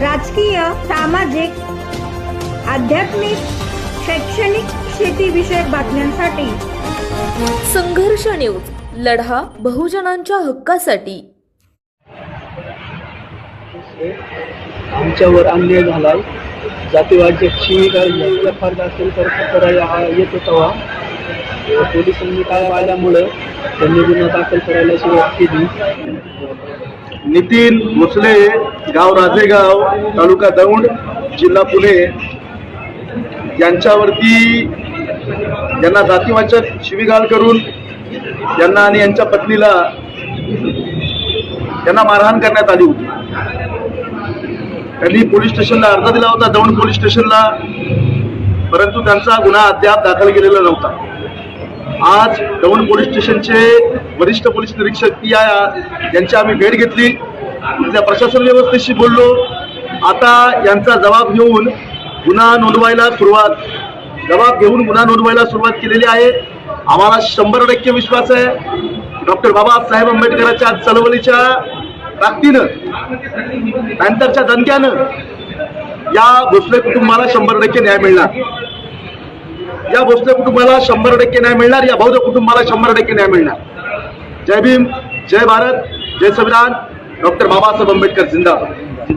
राजकीय सामाजिक आध्यात्मिक शैक्षणिक शेतीविषयक बातम्यांसाठी. संघर्ष न्यूज लढा बहुजनांच्या हक्कासाठी. आमच्यावर अन्याय झालाय. जातीवाद्य शिवीगाळ फार असेल तर करायला हा येतो तेव्हा पोलिसांनी काय पाहिल्यामुळं त्यांनी गुन्हा दाखल करायला सुरुवात केली. नितीन भोसले गाव राजेगाव तालुका दौंड जिल्हा पुणे. यांच्यावरती यांना जातीवाचक शिवीगाळ करून यांना आणि यांच्या पत्नीला यांना मारहाण करण्यात आली होती. त्यांनी पोलीस स्टेशनला अर्ज दिला होता दौंड पोलीस स्टेशनला परंतु त्यांचा गुन्हा अद्याप दाखल केलेला नव्हता. आज दौंड पोलीस स्टेशनचे वरिष्ठ पोलीस निरीक्षक पी आय यांची आम्ही भेट घेतली. तिथल्या प्रशासन व्यवस्थेशी बोललो. आता यांचा जबाब घेऊन गुन्हा नोंदवायला सुरुवात जबाब घेऊन गुन्हा नोंदवायला सुरुवात केलेली आहे. आम्हाला शंभर टक्के विश्वास आहे. डॉक्टर बाबासाहेब आंबेडकरांच्या चळवळीच्या ताकदीनं नंतरच्या दणक्यानं या भोसले कुटुंबाला शंभर टक्के न्याय मिळणार. या भोसले कुटुंबाला शंभर टक्के न्याय मिळणार या बौद्ध कुटुंबाला शंभर टक्के न्याय मिळणार. जय भीम जय भारत जय संविधान. डॉक्टर बाबासाहेब आंबेडकर जिंदाबाद.